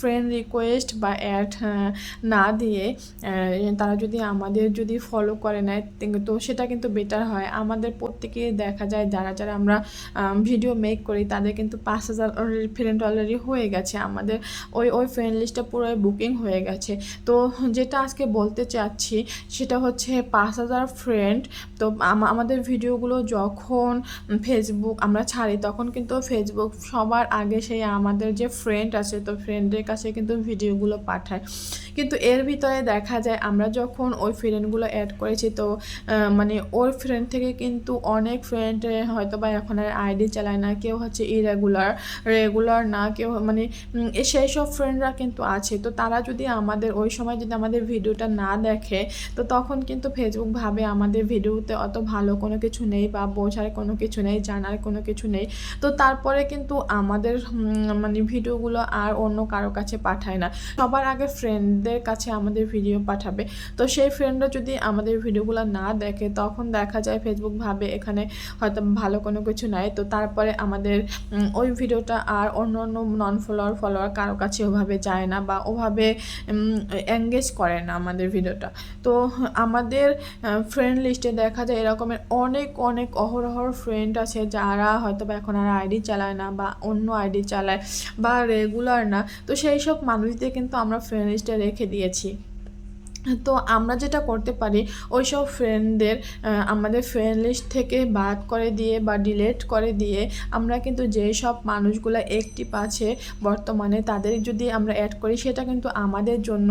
Friend request বা add না দিয়ে তারা যদি আমাদের যদি ফলো করে নেয় তো সেটা কিন্তু বেটার হয়। আমাদের প্রত্যেকে দেখা যায় যারা যারা আমরা ভিডিও মেক করি, তাদের কিন্তু পাঁচ হাজার ফ্রেন্ড অলরেডি হয়ে গেছে। আমাদের ওই ওই ফ্রেন্ড লিস্টটা পুরো বুকিং হয়ে গেছে। তো যেটা আজকে বলতে চাচ্ছি, সেটা হচ্ছে পাঁচ হাজার ফ্রেন্ড তো আমাদের ভিডিওগুলো যখন ফেসবুক আমরা ছাড়ি, তখন কিন্তু ফেসবুক সবার আগে সেই আমাদের যে ফ্রেন্ড আছে, তো ফ্রেন্ডের কাছে কিন্তু ভিডিওগুলো পাঠায়। কিন্তু এর ভিতরে দেখা যায় আমরা যখন ওই ফ্রেন্ডগুলো অ্যাড করেছি, তো মানে ওর ফ্রেন্ড থেকে কিন্তু অনেক ফ্রেন্ড হয়তো বা এখন আর আইডি চালায় না, কেউ হচ্ছে ইরেগুলার রেগুলার না, কেউ মানে সেই সব ফ্রেন্ডরা কিন্তু আছে। তো তারা যদি আমাদের, ওই সময় যদি আমাদের ভিডিওটা না দেখে, তো তখন কিন্তু ফেসবুক ভাবে আমাদের ভিডিওতে অত ভালো কোনো কিছু নেই বা বোঝার কোনো কিছু নেই, জানার কোনো কিছু নেই। তো তারপরে কিন্তু আমাদের মানে ভিডিওগুলো আর অন্য কারও কাছে পাঠায় না। সবার আগে ফ্রেন্ডদের কাছে আমাদের ভিডিও পাঠাবে। তো সেই ফ্রেন্ডরা যদি আমাদের ভিডিওগুলো না দেখে, তখন দেখা যায় ফেসবুক ভাবে এখানে হয়তো ভালো কোনো কিছু নাই। তো তারপরে আমাদের ওই ভিডিওটা আর অন্য অন্য নন ফলোয়ার ফলোয়ার কারও কাছে ওভাবে যায় না বা ওভাবে এঙ্গেজ করে না আমাদের ভিডিওটা তো আমাদের ফ্রেন্ড লিস্টে দেখা যায় এরকমের অনেক অনেক অহরহর ফ্রেন্ড আছে যারা হয়তো বা এখন আর আইডি চালায় না বা অন্য আইডি চালায় বা রেগুলার না। তো সেই সব মানুষদের কিন্তু আমরা ফ্রেন্ড লিস্টে রেখে দিয়েছি। তো আমরা যেটা করতে পারি ওই সব ফ্রেন্ডদের আমাদের ফ্রেন্ড লিস্ট থেকে বাদ করে দিয়ে বা ডিলেট করে দিয়ে আমরা কিন্তু যেই সব মানুষগুলো অ্যাক্টিভ আছে বর্তমানে তাদের যদি আমরা অ্যাড করি, সেটা কিন্তু আমাদের জন্য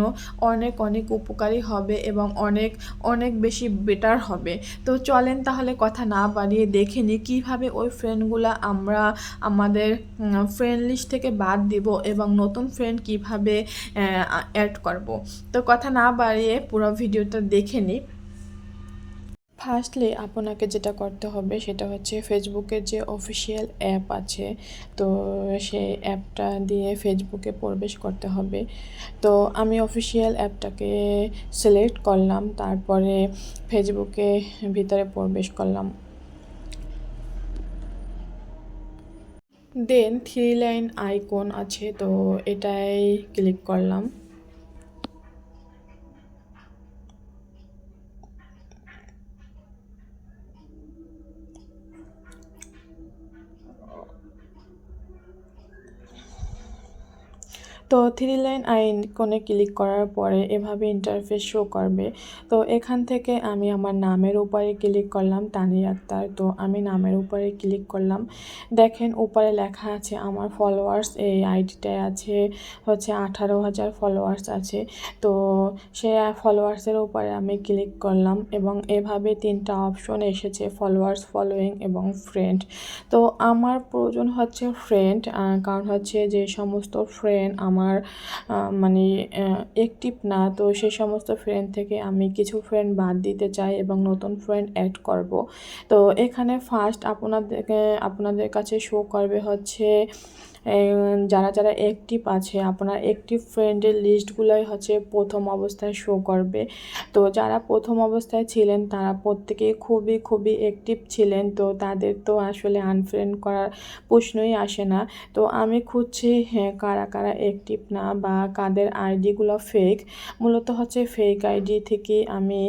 অনেক অনেক উপকারী হবে এবং অনেক অনেক বেশি বেটার হবে। তো চলেন তাহলে কথা না বাড়িয়ে দেখে নিই কীভাবে ওই ফ্রেন্ডগুলো আমরা আমাদের ফ্রেন্ড লিস্ট থেকে বাদ দিব এবং নতুন ফ্রেন্ড কীভাবে অ্যাড করব। তো কথা না বাড়িয়ে পুরো ভিডিওটা দেখে নিই ফার্স্টলি আপনাকে যেটা করতে হবে, সেটা হচ্ছে ফেসবুকের যে অফিসিয়াল অ্যাপ আছে, তো সেই অ্যাপটা দিয়ে ফেসবুকে প্রবেশ করতে হবে। তো আমি অফিসিয়াল অ্যাপটাকে সিলেক্ট করলাম, তারপরে ফেসবুকে ভিতরে প্রবেশ করলাম। দেন থ্রি লাইন আইকন আছে, তো এটাই ক্লিক করলাম। তো থ্রি লাইন আইকনে ক্লিক করার পরে এভাবে ইন্টারফেস শো করবে। তো এখান থেকে আমি আমার নামের উপরে ক্লিক করলাম, তানিয়া আক্তার। তো আমি নামের উপরে ক্লিক করলাম। দেখেন উপরে লেখা আছে আমার ফলোয়ার্স এই আইডিটায় আছে, হচ্ছে আঠারো হাজার ফলোয়ার্স আছে। তো সে ফলোয়ার্সের উপরে আমি ক্লিক করলাম এবং এভাবে তিনটা অপশন এসেছে ফলোয়ার্স ফলোয়িং এবং ফ্রেন্ড তো আমার প্রয়োজন হচ্ছে ফ্রেন্ড কারণ হচ্ছে যে সমস্ত ফ্রেন্ড আমার আহ, মানে অ্যাক্টিভ না তো সেই সমস্ত ফ্রেন্ড থেকে আমি কিছু ফ্রেন্ড বাদ দিতে চাই এবং নতুন ফ্রেন্ড অ্যাড করব। তো এখানে ফার্স্ট আপনাদের আপনাদের কাছে শো করবে হচ্ছে যারা যারা অ্যাক্টিভ আছে আপনার অ্যাক্টিভ ফ্রেন্ডের লিস্টগুলোই হচ্ছে প্রথম অবস্থায় শো করবে। তো যারা প্রথম অবস্থায় ছিলেন তারা প্রত্যেকেই খুবই খুবই অ্যাক্টিভ ছিলেন। তো তাদের তো আসলে আনফ্রেন্ড করার প্রশ্নই আসে না। তো আমি খুঁজছি হ্যাঁ কারা কারা অ্যাক্টিভ না বা কাদের আইডিগুলো ফেক মূলত হচ্ছে ফেক আইডি থেকে আমি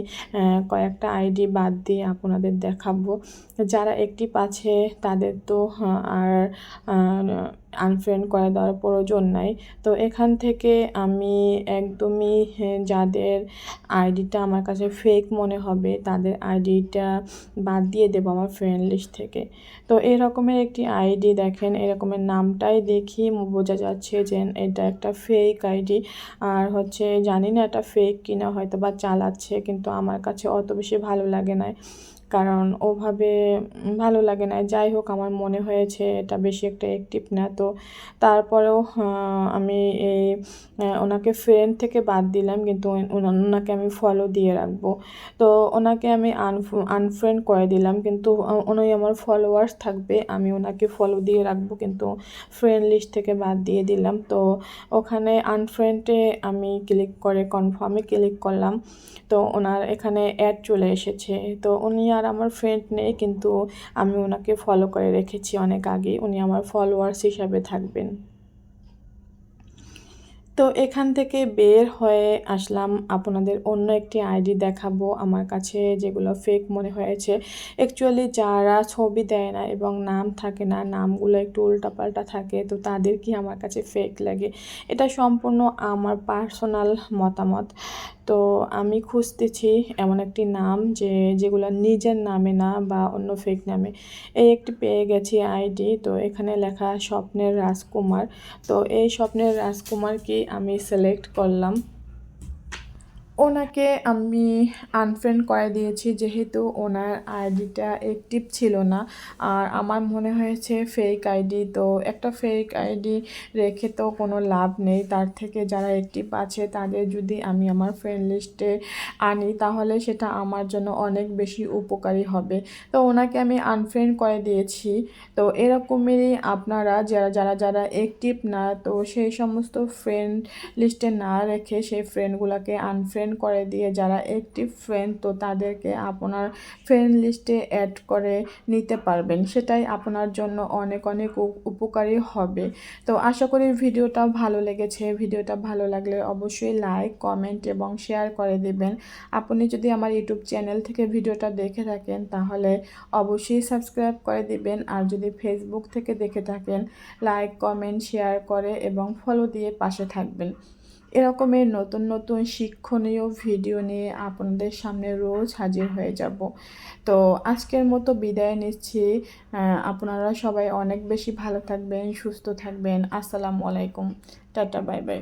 কয়েকটা আইডি বাদ দিয়ে আপনাদের দেখাবো। যারা অ্যাক্টিভ আছে তাদের তো আহ, আর আনফ্রেন্ড করে দেওয়ার প্রয়োজন নাই। তো এখান থেকে আমি একদমই হ্যাঁ, যাদের আইডিটা আমার কাছে ফেক মনে হবে তাদের আইডিটা বাদ দিয়ে দেবো আমার ফ্রেন্ড লিস্ট থেকে। তো এরকমের একটি আইডি দেখেন এরকমের নামটাই দেখি বোঝা যাচ্ছে যে এটা একটা ফেক আইডি আর হচ্ছে জানি না এটা ফেক কিনা হয়তো বা চালাচ্ছে কিন্তু আমার কাছে অত বেশি ভালো লাগে না কারণ ওভাবে ভালো লাগে না। যাই হোক, আমার মনে হয়েছে এটা বেশি একটা অ্যাক্টিভ না। তো তারপরেও আমি এই ওনাকে ফ্রেন্ড থেকে বাদ দিলাম, কিন্তু ওনাকে আমি ফলো দিয়ে রাখব। তো ওনাকে আমি আনফ্রেন্ড করে দিলাম, কিন্তু উনি আমার ফলোয়ার্স থাকবে, আমি ওনাকে ফলো দিয়ে রাখব, কিন্তু ফ্রেন্ড লিস্ট থেকে বাদ দিয়ে দিলাম। তো ওখানে আনফ্রেন্ডে আমি ক্লিক করে কনফার্মে ক্লিক করলাম। তো ওনার এখানে অ্যাড চলে এসেছে। তো উনি আর আমার ফ্রেন্ড নেই, কিন্তু আমি ওনাকে ফলো করে রেখেছি অনেক আগে উনি আমার ফলোয়ার্স হিসাবে থাকবেন। তো এখান থেকে বের হয়ে আসলাম। আপনাদের অন্য একটি আইডি দেখাবো আমার কাছে, যেগুলো ফেক মনে হয়েছে। অ্যাকচুয়ালি যারা ছবি দেয় না এবং নাম থাকে না, নামগুলো একটু উল্টাপাল্টা থাকে, তো তাদের কি আমার কাছে ফেক লাগে? এটা সম্পূর্ণ আমার পার্সোনাল মতামত। তো আমি খুঁজতেছি এমন একটি নাম যে, যেগুলো নিজের নামে না বা অন্য ফেক নামে। এই একটি পেয়ে গেছি আইডি তো এখানে লেখা স্বপ্নের রাজকুমার। তো এই স্বপ্নের রাজকুমারকেই আমি সিলেক্ট করলাম। ওনাকে আমি আনফ্রেন্ড করে দিয়েছি, যেহেতু ওনার আইডিটা অ্যাক্টিভ ছিল না। আর আমার মনে হয়েছে ফেক আইডি তো একটা ফেক আইডি রেখে তো কোনো লাভ নেই। তার থেকে যারা অ্যাক্টিভ আছে, তাদের যদি আমি আমার ফ্রেন্ড লিস্টে আনি, তাহলে সেটা আমার জন্য অনেক বেশি উপকারী হবে। তো ওনাকে আমি আনফ্রেন্ড করে দিয়েছি। তো এরকমেরই আপনারা যারা যারা যারা অ্যাক্টিভ না, তো সেই সমস্ত ফ্রেন্ড লিস্টে না রেখে সেই ফ্রেন্ডগুলোকে আনফ্রেন্ড করে দিয়ে যারা অ্যাক্টিভ ফ্রেন্ড তো তাদেরকে আপনার ফ্রেন্ড লিস্টে অ্যাড করে নিতে পারবেন। সেটাই আপনার জন্য অনেক অনেক উপকারী হবে। তো আশা করি ভিডিওটা ভালো লেগেছে। ভিডিওটা ভালো লাগলে অবশ্যই লাইক কমেন্ট এবং শেয়ার করে দেবেন। আপনি যদি আমার ইউটিউব চ্যানেল থেকে ভিডিওটা দেখে থাকেন, তাহলে অবশ্যই সাবস্ক্রাইব করে দিবেন। আর যদি ফেসবুক থেকে দেখে থাকেন লাইক কমেন্ট শেয়ার করে এবং ফলো দিয়ে পাশে থাকবেন। এরকমের নতুন নতুন শিক্ষণীয় ভিডিও নিয়ে আপনাদের সামনে রোজ হাজির হয়ে যাব। তো আজকের মতো বিদায় নিচ্ছি। আপনারা সবাই অনেক বেশি ভালো থাকবেন, সুস্থ থাকবেন। আসসালামু আলাইকুম। Tata, bye bye.